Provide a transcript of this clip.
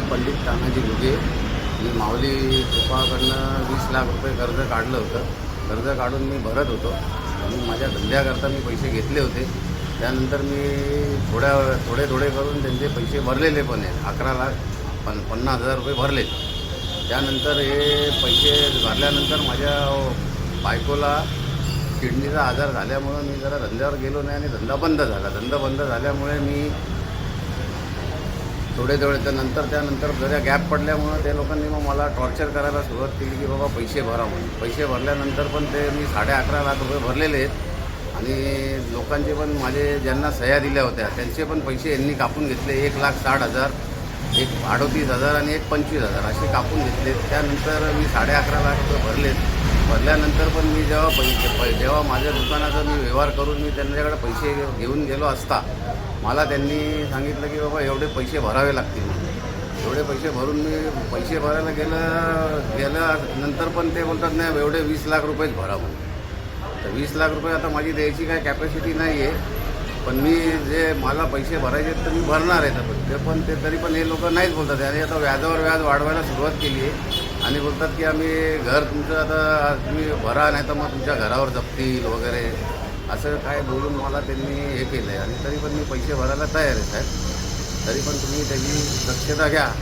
पंडित तानाजी घुगे मी माऊली कृपाकडनं वीस लाख रुपये कर्ज काढलं होतं. कर्ज काढून मी भरत होतो. आणि माझ्या धंद्याकरता मी पैसे घेतले होते. त्यानंतर मी थोड्या थोडे थोडे करून त्यांचे पैसे भरलेले पण आहेत. अकरा लाख पन पन्नास हजार रुपये भरले. त्यानंतर हे पैसे भरल्यानंतर माझ्या बायकोला किडनीचा आजार झाल्यामुळं मी जरा धंद्यावर गेलो नाही आणि धंदा बंद झाला. धंदा बंद झाल्यामुळे मी थोडे थोडे तर नंतर त्यानंतर जरा गॅप पडल्यामुळं त्या लोकांनी मग मला टॉर्चर करायला सुरुवात केली की बाबा पैसे भरा म्हणून. पैसे भरल्यानंतर पण ते मी साडे अकरा लाख रुपये भरलेले आहेत. आणि लोकांचे पण माझे ज्यांना सह्या दिल्या होत्या त्यांचे पण पैसे यांनी कापून घेतले. एक लाख साठ हजार एक अडोतीस हजार आणि एक पंचवीस हजार असे कापून घेतले. त्यानंतर मी साडे अकरा लाख रुपये भरलेत. भरल्यानंतर पण मी जेव्हा पैसे पै जेव्हा माझ्या दुकानाचा मी व्यवहार करून मी त्यांच्याकडे पैसे घेऊन गेलो असता मला त्यांनी सांगितलं की बाबा एवढे पैसे भरावे लागतील. एवढे पैसे भरून मी पैसे भरायला गेलं गेल्यानंतर पण ते बोलतात नाही एवढे वीस लाख रुपयेच भरा म्हणून. तर वीस लाख रुपये आता माझी द्यायची काय कॅपॅसिटी नाही आहे पण मी जे मला पैसे भरायचे तर मी भरणार आहे. तर ते पण ते तरी पण हे लोक नाहीच बोलतात. आणि आता व्याजावर व्याज वाढवायला सुरुवात केली आहे आणि बोलतात की आम्ही घर तुमचं आता तुम्ही भरा नाही तर मग तुमच्या घरावर जपतील वगैरे. असं काय बोलून मला त्यांनी हे केलं आहे आणि तरी पण मी पैसे भरायला तयार आहे साहेब. तरी पण तुम्ही त्याची दक्षता घ्या.